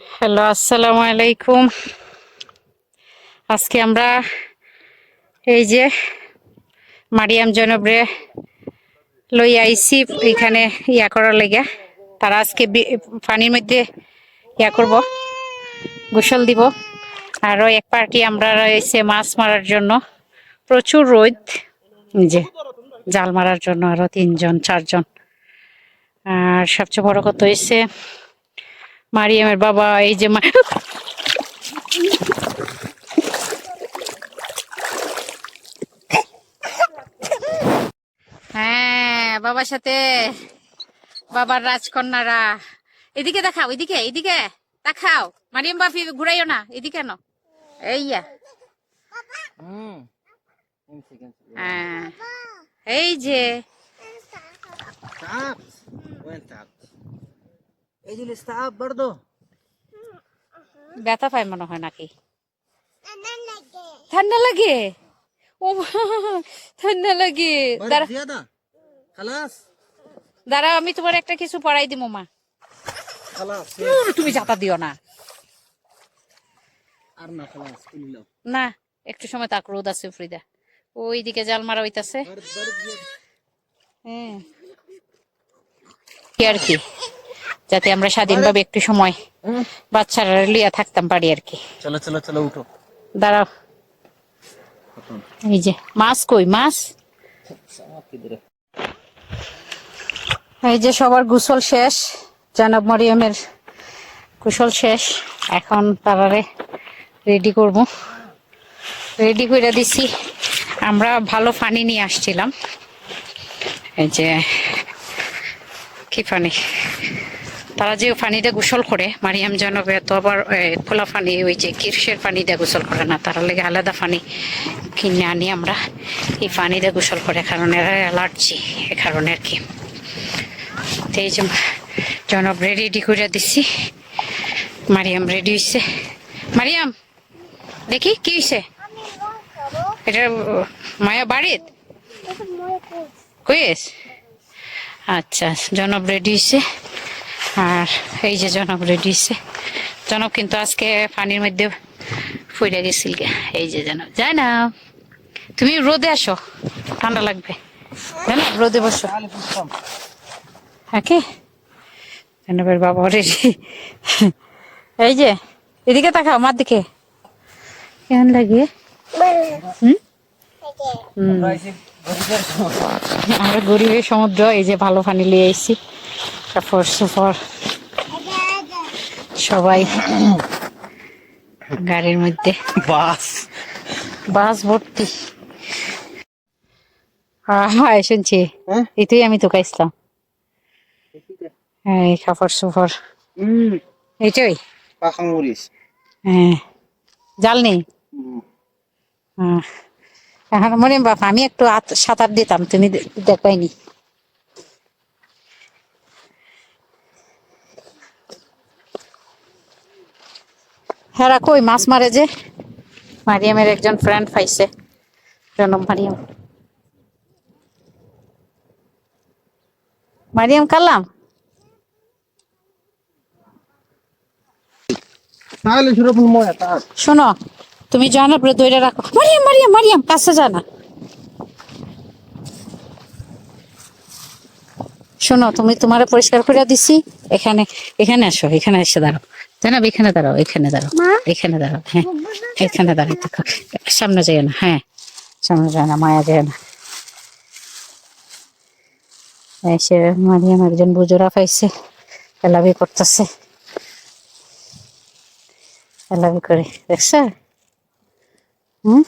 Hello, আসসালামু আলাইকুম। আজকে আমরা এই যে মারিয়াম জনবরে লই আইছি এখানে ইয়া করার লেগে। তারা আজকে পানির মধ্যে ইয়া করব, গোসল দিব। আরও এক পার্টি আমরা এসে মাছ মারার জন্য। প্রচুর রোদ যে জাল মারার জন্য আরও তিনজন, চারজন। আর সবচেয়ে বড় কথা হয়েছে মারিয়ামের বাবা এই যে হ্যাঁ বাবার সাথে। বাবার রাজকন্যারা। এদিকে দেখাও এদিকে এদিকে। দেখাও। মারিয়াম বাপি ঘুরাইও না এদিকে ন এইয়া। হ্যাঁ। এই যে. এই জিনিস তাপ বাড়দো ব্যথা পায় মনে হয় নাকি? ঠান্ডা লাগে। ও ঠান্ডা লাগে। দাঁড়া। আমি তোমার একটা কিছু পড়াই দিব মা। তুমি চাপা দিও না। আর না খালাস না একটু সময় তাক রোদ আছে ফ্রিদা। ওইদিকে জাল মারা হইতাছে। হ্যাঁ। কি আর কি? যাতে আমরা স্বাধীনভাবে একটু সময় বাচ্চারা লিয়া থাকতাম পারি আর কি। চলো চলো চলো উঠো। দাঁড়াও। এই যে মাছ কই মাছ? এই যে সবার গোসল শেষ জানাব মরিয়মের গোসল শেষ। এখন তারারে রেডি করব। রেডি করে দিছি আমরা ভালো পানি নিয়ে আসছিলাম। এই যে কি পানি তারা যে পানিতে গোসল করে মারিয়াম জানবে তো আবার খোলা পানি ওই যে কিরসের পানি দিয়ে গোসল করে না তারা লেগে আলাদা পানি কিনে আনি আমরা। এই পানি দিয়ে গোসল করে কারণ এরা অ্যালার্জি এ কারণে আর কি। এই যে জনব রেডি করে দিছি। মারিয়াম রেডি হয়েছে মারিয়াম দেখি কি হয়েছে এটা মায়া বাড়িত? কইস? আচ্ছা জনব রেডি হয়েছে আর এই যে জনব রেডি হয়েছে। জনব কিন্তু আজকে পানির মধ্যে ফুইরা গেছিল এই যে জনব যাই না তুমি রোদে আসো। ঠান্ডা লাগবে। জানো রোদে বসো। হ্যাঁ কি জনবের বাবা রেডি এই যে, এদিকে তাকাও আমার দিকে। কেমন লাগে? হুম? আমরা গরিবের সমুদ্র, এই যে ভালো পানি নিয়ে এসেছি। তারপর সুপর সবাই গাড়ির মধ্যে। বাস। বাস ভর্তি। হ্যাঁ? শুনছি এটাই আমি তো খাইছিলাম হ্যাঁ সুপর হুম। এইটাই হ্যাঁ। জাল নেই? এখন মনে বাপ আমি একটু সাঁতার দিতাম তুমি দেখাইনি। হ্যাঁ কই মাছ মারে যে। মারিয়ামের একজন ফ্রেন্ড পাইছে। জনম মারিয়াম। মারিয়াম কালাম? শোনো তুমি জানো পরে দইটা রাখো। মারিয়াম মারিয়াম মারিয়াম কাছে জানা শোনো তুমি তোমার পরিষ্কার করে দিছি। এখানে এখানে আসো এখানে এসে দাঁড়াও। জানাব এখানে দাঁড়াও এখানে দাঁড়াও এখানে দাঁড়াও হ্যাঁ এখানে দাঁড়াও দেখো সামনে যায় না হ্যাঁ সামনে যায় না মায়া যায় না। এসে মারিয়াম একজন বুজোরা পাইছে এলাবি করতেছে। এলাবি করে দেখছ? হুম?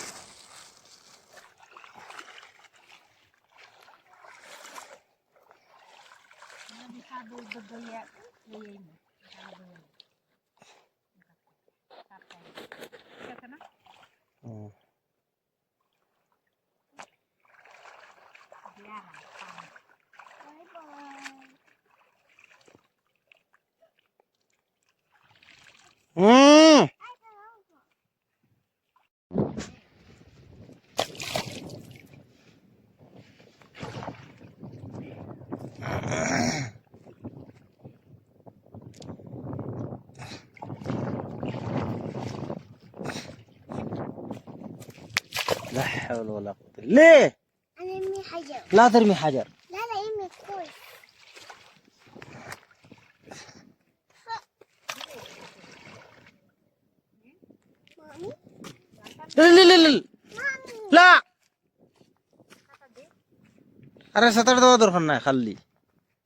হুম لا حول ولا قوة ليه؟ أنا أمي حجر لا ترمي حجر لا لا أمي كويس مامي لا لا لا لا لا আরে সাঁতার দেওয়া দরকার নাই খালি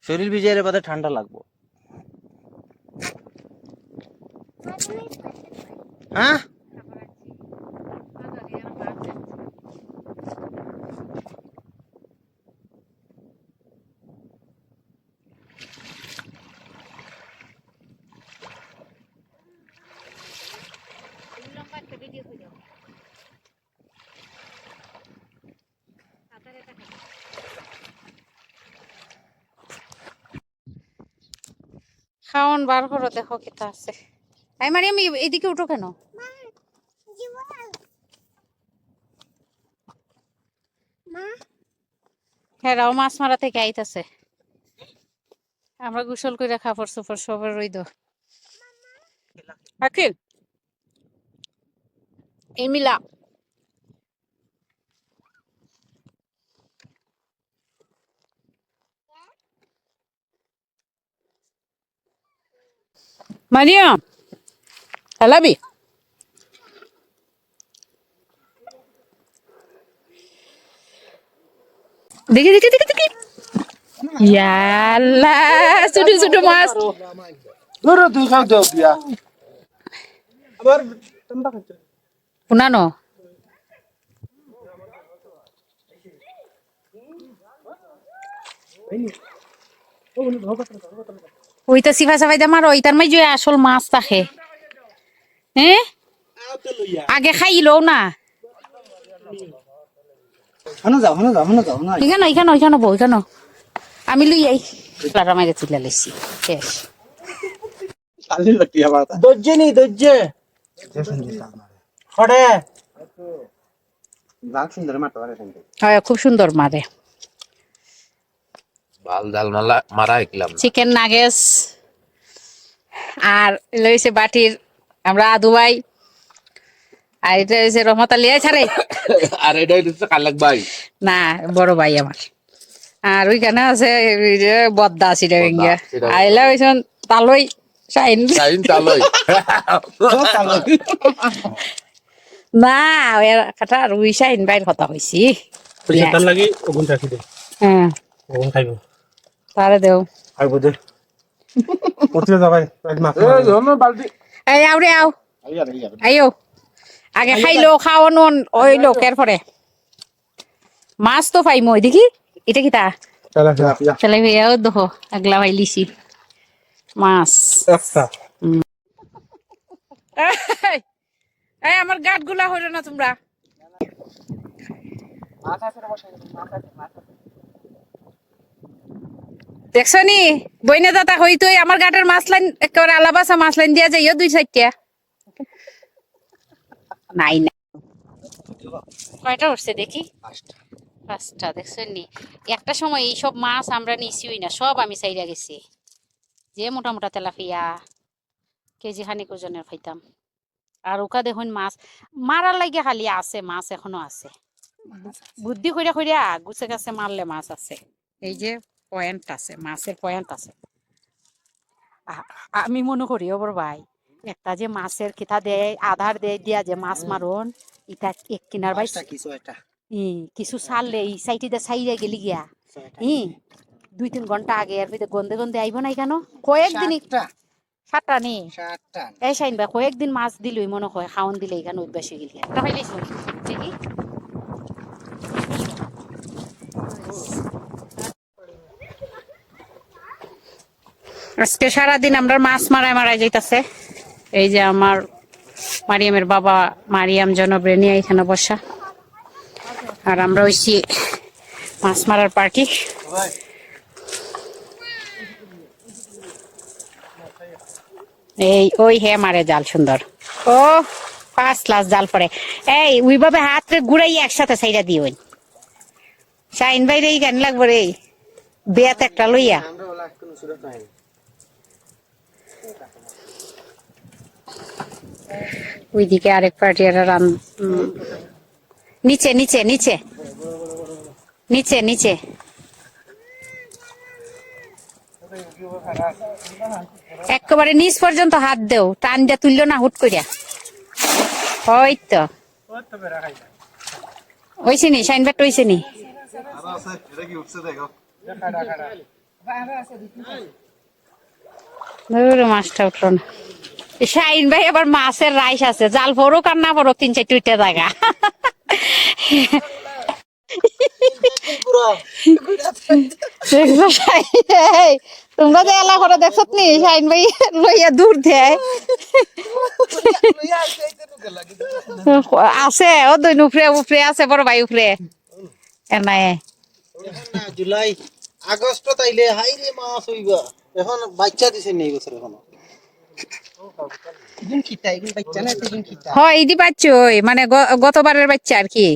শরীর ভিজে বাদে ঠান্ডা লাগবো হ্যাঁ খাওন বার করো দেখো কিতা আছে। আই মারি আমি এদিকে উঠো কেন? হ্যাঁ মাছ মারা থেকে আইতাছে। আমরা গোসল করে খাবার সুপার সবার রইদ। আকিল এমিলা। মারিয়াম হ্যালাবি দেখি দেখি দেখি দেখি ইয়াল্লা ছোট ছোট মাছ ধরো তুই খাও দাও দিয়া আবার টম্বা খাচ্ছ পুনানো ওইটা সিফা সাফাই দে মারো ওইটার মাই যে আসল মাছ থাকে। হ্যাঁ আগে খাইলো না। না এখানে এখানে বউ এখানে আমি লই আই। মাইরে তুলে শেষ। দজ্জে দজ্জে হয় খুব সুন্দর মারে। ভালো জাল মালা মারা শিকলাম চিকেন নাগেস আর লইছে বাটির আমরা আদু ভাই। আর এটা হয়েছে রহমত আলী। ছাড়ে। আর এটা হচ্ছে কালাক ভাই। না বড় ভাই আমার। আর ওইখানে আছে বদ্দা সিটা ইঙ্গিয়া সিটা। আইলা হইছন তালই শাইন। চাইন চালই না এর কথা রুই শাইন বাইর কথা হইছি লাগি ওগুন রাখি দে। হ্যাঁ। ওগুন খাইব। তারে দেও। যাবাই আজ মাছ বালতি। এই আও রে আও। আইও। আগে খাইলো খাওয়ানো ওই লোকের পরে মাছ তো পাইমো দেখি। এটা কি তা চলা যা চলে ভাইয়াও দেখো আগলা ভাই লিছি মাছ। একটা। এই আমার গাটগুলা হইল না তোমরা। দেখছ নি বইনে দাদা হই তুই আমার গাটের মাছ লাইন একেবারে আলাবাসা মাছ লাইন দিয়া যাইও দুই চারটা নাই না কয়টা উঠছে দেখি? পাঁচটা দেখছ নি একটা সময় এইসব মাছ আমরা নিছিই না সব আমি চাইরা গেছি। যে মোটা মোটা তেলাপিয়া কেজি খানিক ওজনের খাইতাম আর ওকা দেখুন মাছ মারার লাগে খালি আছে মাছ এখনও আছে। বুদ্ধি কইরা কইরা গুছে গাছে মারলে মাছ আছে। এই যে পয়েন্ট আছে মাছের পয়েন্ট আছে আমি মনে করি ওবর ভাই একটা যে মাছের কিতা দেয় আধার দেয় দিয়া যে মাছ মারন ইটা এক কিনার ভাই কিছু একটা ই কিছু ছাড়লে এই সাইটিতে সাইডে গেলি গিয়া ই দুই তিন ঘণ্টা আগে এর ভিতরে গন্ধে গন্ধে আইব নাই কেন কয়েকদিন সাতটা সাতটা এই শাইন বা কয়েকদিন মাছ দিলই মনে হয় খাওন দিলে এখানে অভ্যাস হয়ে গেলি একটা পাইলে শুন ঠিকই আজকে সারাদিন আমরা মাছ মারায় মারায় যাইতাছে। এই যে আমার মারিয়ামের বাবা মারিয়াম জনব্রে নিয়ে এখানে বসা। আর আমরা হইছি মাছ মারার পার্টি। এই, ওই হে মারে জাল সুন্দর। ও, পাঁচ লাস জাল পরে। এই, ওইভাবে হাতে ঘুরাই একসাথে সাইডা দিই ওই শাইন বাইরে এই গান লাগবো রে। বেয়াত একটা লইয়া আমরা ওলা কোনো সুরত নাই ওইদিকে আরেক পার্টি, এরা রান নিচে নিচে নিচে। নিচে নিচে। একেবারে নিচ পর্যন্ত হাত দেও টান দিয়া তুললো না হুট করিয়া ওই তো ওইছে নি? সাইন ব্যাট ওইছে নি? মাছটা উঠল না। শাইন ভাই, আবার মাছের রাইস আছে। জাল পড়ুক আর না পড়ুক তিন চারটে উঠে জায়গা তোমরা যে এলা করে দেখছ নি? শাইন ভাই লইয়া দূর দেয়। আছে, ও দুই উপরে আছে, বড় ভাই উপরে। এনাই জুলাই আগস্ট তাইলে হাইরে মাছ হইবা। এখন বাচ্চা দিছে নেই বছর এখন। হয় ইদি বাচ্চা ওই মানে গতবারের বাচ্চা আর কি?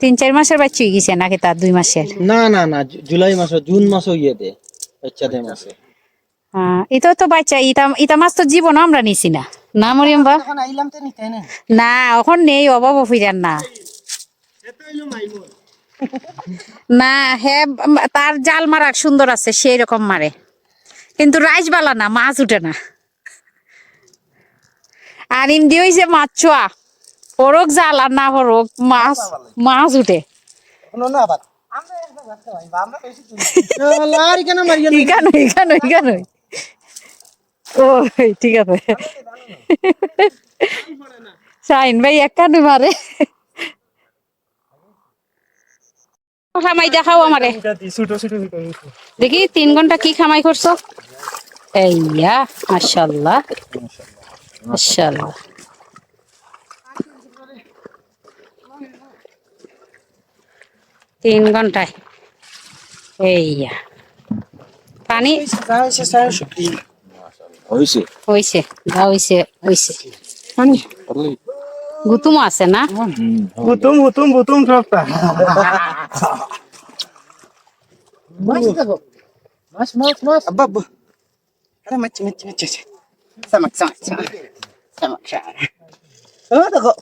তিন চার মাসের বাচ্চা হয়ে গেছে নাকি তার দুই মাসের? না না না জুলাই মাস জুন মাস ইয়ে দে বাচ্চা দে মাসে। হ্যাঁ এটা তো বাচ্চা ইটা ইটা মাছ তো জীবন আমরা নিছি না। না মরিয়ম বা এখন আইলাম তো নিতে না না এখন নেই অভাব ফিরান না। না হে তার জাল মারার সুন্দর আছে সেই রকম মারে। কিন্তু রাইস বালা না মাছ উঠে না। আর ইমদি হইছে মাছ চোয়া পরক জাল আর না পরক মাছ মাছ উঠে। ঠিক আছে। শাইন ভাই এক কানু মারে। খামাই দেখাও আমারে। দেখি তিন ঘণ্টা কি খামাই করছ? এইয়া মাশাল্লাহ মাশাল্লাহ তিন ঘন্টায়। এইয়া। পানি? হয়েছে হইছে যা হইছে হইছে। গুতুম আছে না? হুতুম হুতুম হুতুম সবটা। মাছ দেখো মাছ মাছ মাছ আব্বা আব্বা আরে মাছ মাছ মাছ সামাক সামাক সামাক সামাক ও দেখো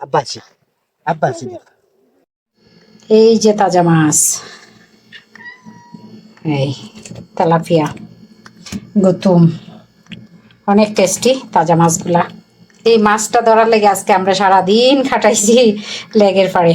আব্বাসি আব্বাসি এই যে তাজা মাছ। এই তেলাপিয়া গুতুম। অনেক টেস্টি তাজা মাছগুলা। এই মাছটা ধরার লেগে আজকে আমরা সারাদিন খাটাইছি লেগের পাড়ে।